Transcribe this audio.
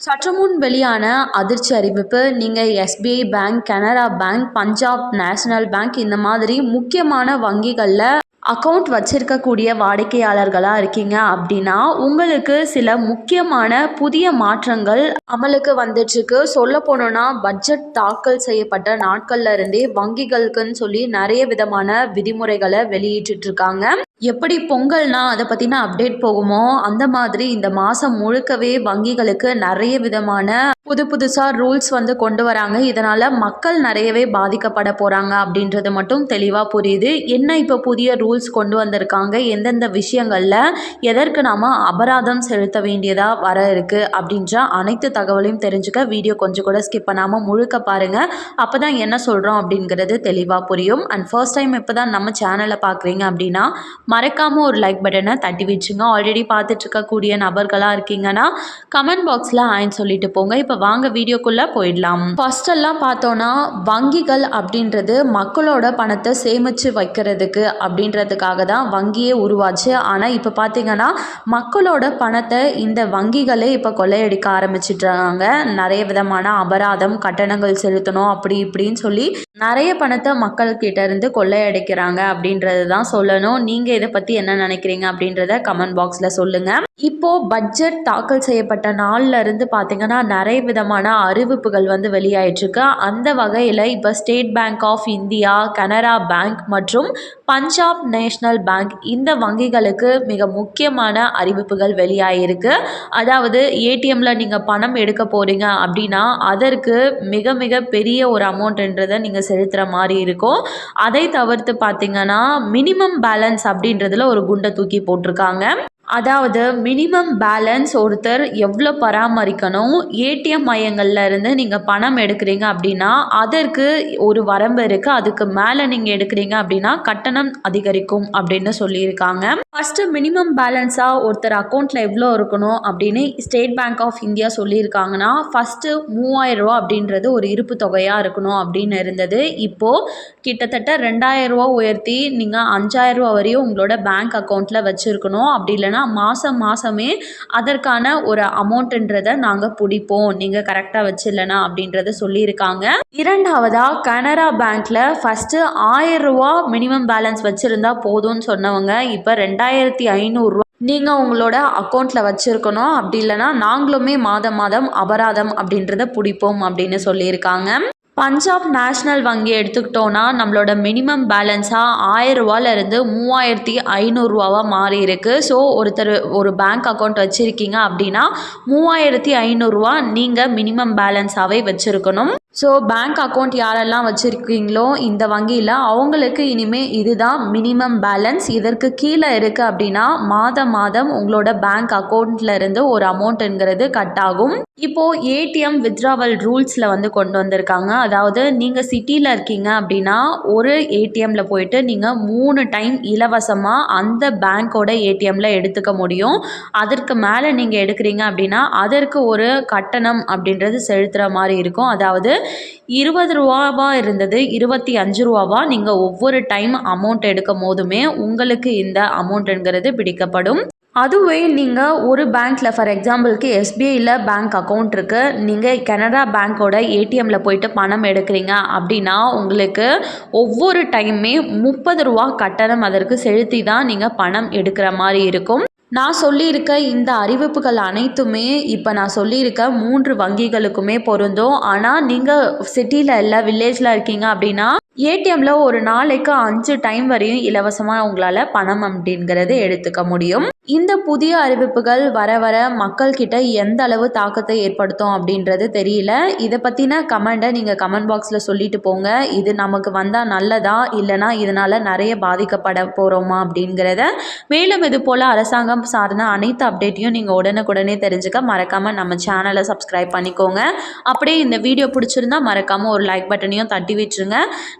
சற்றுமுன் வெளியான அதிர்ச்சி அறிவிப்பு நீங்கள் SBI bank Canara bank Punjab national bank இந்த மாதிரி முக்கியமான வங்கிகளில் அக்கௌண்ட் வச்சிருக்கக்கூடிய வாடிக்கையாளர்களாக இருக்கீங்க அப்படின்னா உங்களுக்கு சில முக்கியமான புதிய மாற்றங்கள் அமலுக்கு வந்துட்டுருக்கு. சொல்ல போனோன்னா பட்ஜெட் தாக்கல் செய்யப்பட்ட நாட்கள்ல இருந்தே வங்கிகளுக்குன்னு சொல்லி நிறைய விதமான விதிமுறைகளை வெளியிட்டுட்ருக்காங்க எப்படி பொங்கல்னா அதை பற்றின அப்டேட் போகுமோ அந்த மாதிரி இந்த மாதம் முழுக்கவே வங்கிகளுக்கு நிறைய விதமான புது புதுசாக ரூல்ஸ் வந்து கொண்டு வராங்க. இதனால் மக்கள் நிறையவே பாதிக்கப்பட போகிறாங்க அப்படின்றது மட்டும் தெளிவாக புரியுது. என்ன இப்போ புதிய ரூல்ஸ் கொண்டு வந்திருக்காங்க? எந்தெந்த விஷயங்களில் எதற்கு நாம் அபராதம் செலுத்த வேண்டியதாக வர இருக்குது அப்படின்ற அனைத்து தகவலையும் தெரிஞ்சுக்க வீடியோ கொஞ்சம் கூட ஸ்கிப் பண்ணாமல் முழுக்க பாருங்கள் அப்போ தான் என்ன சொல்கிறோம் அப்படிங்கிறது தெளிவாக புரியும். அண்ட் ஃபர்ஸ்ட் டைம் இப்போ தான் நம்ம சேனலை பார்க்குறீங்க அப்படின்னா மறக்காமல் ஒரு லைக் பட்டனை தட்டி வச்சுங்க. ஆல்ரெடி பார்த்துட்ருக்கக்கூடிய நபர்களாக இருக்கீங்கன்னா கமெண்ட் பாக்ஸில் ஆயின்னு சொல்லிட்டு போங்க. இப்போ வாங்க வீடியோக்குள்ளே போயிடலாம். ஃபஸ்ட்டெல்லாம் பார்த்தோன்னா வங்கிகள் அப்படின்றது மக்களோட பணத்தை சேமித்து வைக்கிறதுக்கு அப்படின்றதுக்காக தான் வங்கியே உருவாச்சு. ஆனால் இப்போ பார்த்தீங்கன்னா மக்களோட பணத்தை இந்த வங்கிகளே இப்போ கொள்ளையடிக்க ஆரம்பிச்சிட்றாங்க. நிறைய விதமான அபராதம் கட்டணங்கள் செலுத்தணும் அப்படி இப்படின்னு சொல்லி நிறைய பணத்தை மக்கள்கிட்ட இருந்து கொள்ளையடிக்கிறாங்க அப்படின்றது தான் சொல்லணும். நீங்கள் இதை பற்றி என்ன நினைக்கிறீங்க அப்படின்றத கமெண்ட் பாக்ஸில் சொல்லுங்கள் இப்போது பட்ஜெட் தாக்கல் செய்யப்பட்ட நாளில் இருந்து பார்த்தீங்கன்னா நிறைய விதமான அறிவிப்புகள் வந்து வெளியாயிட்டிருக்கு. அந்த வகையில் இப்போ State Bank of India Canara bank மற்றும் பஞ்சாப் நேஷ்னல் பேங்க் இந்த வங்கிகளுக்கு மிக முக்கியமான அறிவிப்புகள் வெளியாகிருக்கு அதாவது ஏடிஎம்மில் நீங்கள் பணம் எடுக்க போகிறீங்க அப்படின்னா அதற்கு மிக மிக பெரிய ஒரு அமௌண்ட்ன்றதை நீங்கள் செலுத்துகிற மாதிரி இருக்கும். அதை தவிர்த்து பார்த்தீங்கன்னா மினிமம் பேலன்ஸ் அப்படி அப்படின்றதுல ஒரு குண்டை தூக்கி போட்டிருக்காங்க. அதாவது மினிமம் பேலன்ஸ் ஒருத்தர் எவ்வளோ பராமரிக்கணும் ஏடிஎம் மையங்களில் இருந்து நீங்கள் பணம் எடுக்கிறீங்க அப்படின்னா அதற்கு ஒரு வரம்பு இருக்குது அதுக்கு மேலே நீங்கள் எடுக்கிறீங்க அப்படின்னா கட்டணம் அதிகரிக்கும் அப்படின்னு சொல்லியிருக்காங்க. ஃபஸ்ட்டு மினிமம் பேலன்ஸாக ஒருத்தர் அக்கௌண்ட்டில் எவ்வளோ இருக்கணும் அப்படின்னு ஸ்டேட் பேங்க் ஆஃப் இந்தியா சொல்லியிருக்காங்கன்னா ஃபஸ்ட்டு மூவாயிரரூவா அப்படின்றது ஒரு இருப்பு தொகையாக இருக்கணும் அப்படின்னு இருந்தது. இப்போது கிட்டத்தட்ட ரெண்டாயிரரூவா உயர்த்தி நீங்கள் அஞ்சாயிரரூவா வரையும் உங்களோட பேங்க் அக்கௌண்ட்டில் வச்சுருக்கணும். அப்படி இல்லைன்னா பார்த்தீங்கன்னா மாதம் மாதமே அதற்கான ஒரு அமௌண்ட்டுன்றதை நாங்கள் பிடிப்போம். நீங்கள் கரெக்டாக வச்சிடலனா அப்படின்றத சொல்லியிருக்காங்க. இரண்டாவதாக கனரா பேங்க்கில் ஃபஸ்ட்டு ஆயிரரூவா மினிமம் பேலன்ஸ் வச்சுருந்தா போதும்னு சொன்னவங்க இப்போ ரெண்டாயிரத்தி ஐநூறுரூவா நீங்கள் உங்களோட அக்கௌண்ட்டில் வச்சுருக்கணும். அப்படி இல்லைனா நாங்களுமே மாதம் மாதம் அபராதம் அப்படின்றத பிடிப்போம் அப்படின்னு சொல்லியிருக்காங்க. பஞ்சாப் நேஷ்னல் வங்கி எடுத்துக்கிட்டோன்னா நம்மளோட மினிமம் பேலன்ஸாக ஆயிரரூவாலேருந்து மூவாயிரத்தி ஐநூறுரூவாவாக மாறி இருக்குது ஸோ ஒருத்தர் ஒரு பேங்க் அக்கௌண்ட் வச்சுருக்கீங்க அப்படின்னா மூவாயிரத்தி ஐநூறுரூவா நீங்கள் மினிமம் பேலன்ஸாகவே வச்சுருக்கணும். ஸோ பேங்க் அக்கௌண்ட் யாரெல்லாம் வச்சுருக்கீங்களோ இந்த வங்கியில் அவங்களுக்கு இனிமேல் இதுதான் மினிமம் பேலன்ஸ் இதற்கு கீழே இருக்குது அப்படின்னா மாதம் மாதம் உங்களோட பேங்க் அக்கௌண்ட்டில் இருந்து ஒரு அமௌண்ட்டுங்கிறது கட் ஆகும். இப்போது ஏடிஎம் வித்ராவல் ரூல்ஸில் வந்து கொண்டு வந்திருக்காங்க. அதாவது நீங்கள் சிட்டியில் இருக்கீங்க அப்படின்னா ஒரு ஏடிஎம்மில் போயிட்டு நீங்கள் மூணு டைம் இலவசமாக அந்த பேங்க்கோட ஏடிஎம்மில் எடுத்துக்க முடியும். அதற்கு மேலே நீங்கள் எடுக்கிறீங்க அப்படின்னா அதற்கு ஒரு கட்டணம் அப்படின்றது செலுத்துகிற மாதிரி இருக்கும். அதாவது இருபது ரூபாவா இருந்தது இருபத்தி அஞ்சு ரூபாவா? நீங்கள் ஒவ்வொரு டைம் அமௌண்ட் எடுக்கும் போதுமே உங்களுக்கு இந்த அமௌண்ட்டுங்கிறது பிடிக்கப்படும். அதுவே நீங்கள் ஒரு பேங்க்கில் ஃபார் எக்ஸாம்பிளுக்கு எஸ்பிஐயில் பேங்க் அக்கௌண்ட் இருக்குது நீங்கள் கனரா பேங்க்கோட ஏடிஎம்மில் போயிட்டு பணம் எடுக்கிறீங்க அப்படின்னா உங்களுக்கு ஒவ்வொரு டைமுமே முப்பது ரூபா கட்டணம் அதற்கு செலுத்தி தான் நீங்கள் பணம் எடுக்கிற மாதிரி இருக்கும். நான் சொல்லியிருக்க இந்த அறிவிப்புகள் அனைத்துமே இப்போ நான் சொல்லியிருக்க மூன்று வங்கிகளுக்குமே பொருந்தும். ஆனால் நீங்கள் சிட்டியில் இல்லை வில்லேஜில் இருக்கீங்க அப்படின்னா ஏடிஎம்மில் ஒரு நாளைக்கு அஞ்சு டைம் வரையும் இலவசமாக உங்களால் பணம் அப்படிங்கிறது எடுத்துக்க முடியும். இந்த புதிய அறிவிப்புகள் வர வர மக்கள்கிட்ட எந்த அளவு தாக்கத்தை ஏற்படுத்தும் அப்படின்றது தெரியல. இதை பற்றின கமெண்ட்டை நீங்கள் கமெண்ட் பாக்ஸில் சொல்லிட்டு போங்க. இது நமக்கு வந்தால் நல்லதா? இல்லைனா இதனால் நிறைய பாதிக்கப்பட போகிறோமா அப்படிங்கிறத. மேலும் இது போல் அரசாங்கம் சார்ந்த அனைத்து அப்டேட்டையும் நீங்கள் உடனுக்குடனே தெரிஞ்சுக்க மறக்காமல் நம்ம சேனலை சப்ஸ்கிரைப் பண்ணிக்கோங்க. அப்படியே இந்த வீடியோ பிடிச்சிருந்தா மறக்காமல் ஒரு லைக் பட்டனையும் தட்டி வச்சுருங்க.